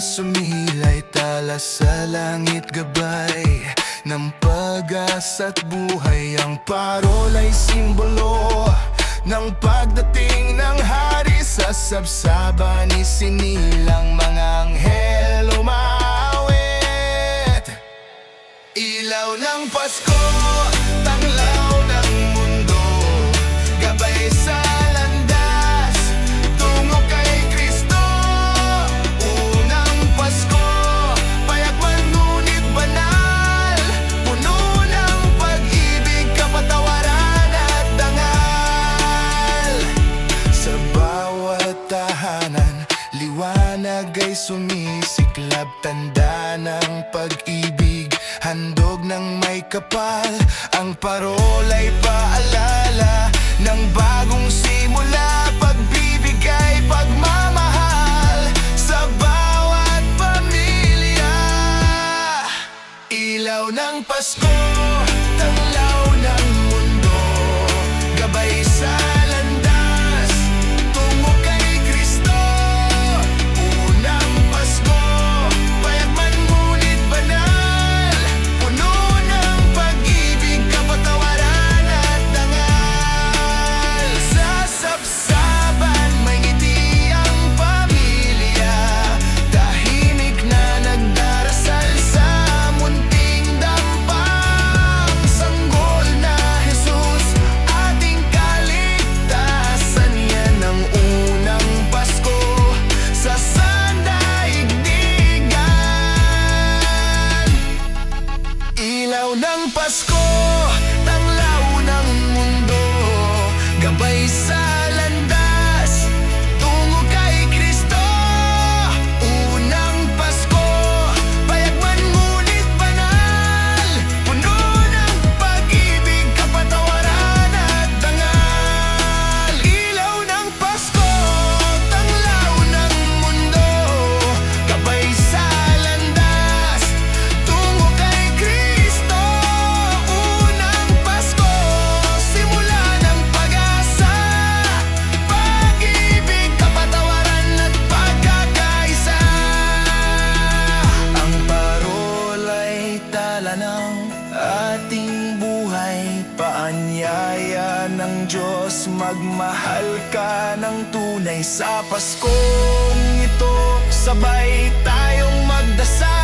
sinilay tala sa langit gabay Ng pag-asa't buhay. Ang parol ay simbolo Ng pagdating ng hari. Sa sabsaba ni sinilang mga anghel umawit tahanan, liwanag ay sumisiklab Tanda ng pag-ibig, handog ng may kapal Ang parol ay paalala ng bagong simula. Pagbibigay, pagmamahal sa bawat pamilya. Ilaw ng Pasko, Ilaw ng Pasko, ating buhay. Paanyaya ng Diyos Magmahal ka ng tunay. Sa Paskong ito Sabay tayong magdasal.